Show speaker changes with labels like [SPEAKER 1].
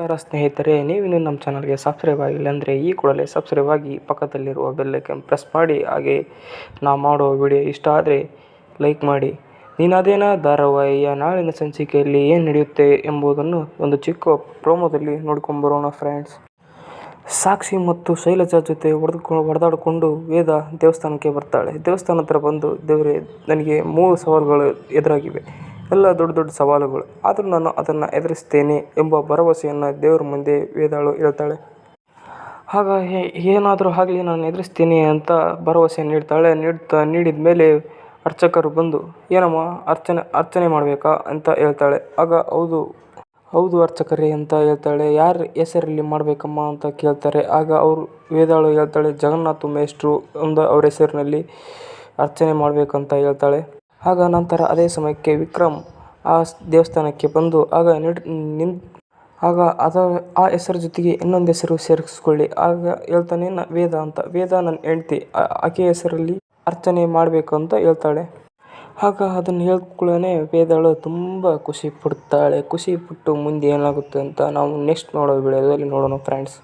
[SPEAKER 1] ನಮಸ್ಕಾರ ಸ್ನೇಹಿತರೆ, ನೀವಿನ್ನು ನಮ್ಮ ಚಾನಲ್ಗೆ ಸಬ್ಸ್ಕ್ರೈಬ್ ಆಗಿಲ್ಲ ಅಂದರೆ ಈ ಕೂಡಲೇ ಸಬ್ಸ್ಕ್ರೈಬ್ ಆಗಿ ಪಕ್ಕದಲ್ಲಿರುವ ಬೆಲ್ಲೈಕನ್ ಪ್ರೆಸ್ ಮಾಡಿ. ಹಾಗೆ ನಾ ಮಾಡೋ ವಿಡಿಯೋ ಇಷ್ಟ ಆದರೆ ಲೈಕ್ ಮಾಡಿ. ನೀನಾದೇನ ಧಾರಾವಾಹಿಯ ನಾಳಿನ ಸಂಚಿಕೆಯಲ್ಲಿ ಏನು ನಡೆಯುತ್ತೆ ಎಂಬುದನ್ನು ಒಂದು ಚಿಕ್ಕ ಪ್ರೋಮೋದಲ್ಲಿ ನೋಡ್ಕೊಂಬರೋಣ ಫ್ರೆಂಡ್ಸ್ ಸಾಕ್ಷಿ ಮತ್ತು ಶೈಲಜಾ ಜೊತೆ ಹೊಡೆದುಕೊಂಡು ಹೊಡೆದಾಡಿಕೊಂಡು ವೇದ ದೇವಸ್ಥಾನಕ್ಕೆ ಬರ್ತಾಳೆ. ದೇವಸ್ಥಾನ ಹತ್ರ ಬಂದು ದೇವರೇ, ನನಗೆ ಮೂರು ಸವಾಲುಗಳು ಎದುರಾಗಿವೆ. ಎಲ್ಲ ದೊಡ್ಡ ದೊಡ್ಡ ಸವಾಲುಗಳು. ಆದರೂ ನಾನು ಅದನ್ನು ಎದುರಿಸ್ತೇನೆ ಎಂಬ ಭರವಸೆಯನ್ನು ದೇವರ ಮುಂದೆ ವೇದಾಳು ಹೇಳ್ತಾಳೆ. ಆಗ ಏನಾದರೂ ಆಗಲಿ ನಾನು ಎದುರಿಸ್ತೀನಿ ಅಂತ ಭರವಸೆ ನೀಡ್ತಾಳೆ. ನೀಡ್ತಾ ನೀಡಿದ ಮೇಲೆ ಅರ್ಚಕರು ಬಂದು, ಏನಮ್ಮ, ಅರ್ಚನೆ ಅರ್ಚನೆ ಮಾಡಬೇಕಾ ಅಂತ ಹೇಳ್ತಾಳೆ. ಆಗ ಹೌದು ಹೌದು ಅರ್ಚಕರೇ ಅಂತ ಹೇಳ್ತಾಳೆ. ಯಾರ ಹೆಸರಲ್ಲಿ ಮಾಡಬೇಕಮ್ಮ ಅಂತ ಕೇಳ್ತಾರೆ. ಆಗ ಅವರು, ವೇದಾಳು ಹೇಳ್ತಾಳೆ, ಜಗನ್ನಾಥ ಮೇಷ್ಟ್ರು ಒಂದು ಅವ್ರ ಹೆಸರಿನಲ್ಲಿ ಅರ್ಚನೆ ಮಾಡಬೇಕಂತ ಹೇಳ್ತಾಳೆ. ಆಗ ನಂತರ ಅದೇ ಸಮಯಕ್ಕೆ ವಿಕ್ರಮ್ ಆ ದೇವಸ್ಥಾನಕ್ಕೆ ಬಂದು ಆಗ ನಿನ್, ಆಗ ಅದ, ಆ ಹೆಸರು ಜೊತೆಗೆ ಇನ್ನೊಂದು ಹೆಸರು ಸೇರಿಸ್ಕೊಳ್ಳಿ. ಆಗ ಹೇಳ್ತಾನೆ, ನ, ವೇದ ಅಂತ. ವೇದ ನನ್ನ ಹೆಂಡ್ತಿ ಆಕೆ ಹೆಸರಲ್ಲಿ ಅರ್ಚನೆ ಮಾಡಬೇಕು ಅಂತ ಹೇಳ್ತಾಳೆ. ಆಗ ಅದನ್ನು ಹೇಳ್ಕೊಳ್ಳೇ ವೇದಳು ತುಂಬ ಖುಷಿ ಪಡ್ತಾಳೆ. ಖುಷಿ ಪಟ್ಟು ಮುಂದೆ ಏನಾಗುತ್ತೆ ಅಂತ ನಾವು ನೆಕ್ಸ್ಟ್ ನೋಡೋ ವಿಡಿಯೋದಲ್ಲಿ ನೋಡೋಣ ಫ್ರೆಂಡ್ಸ್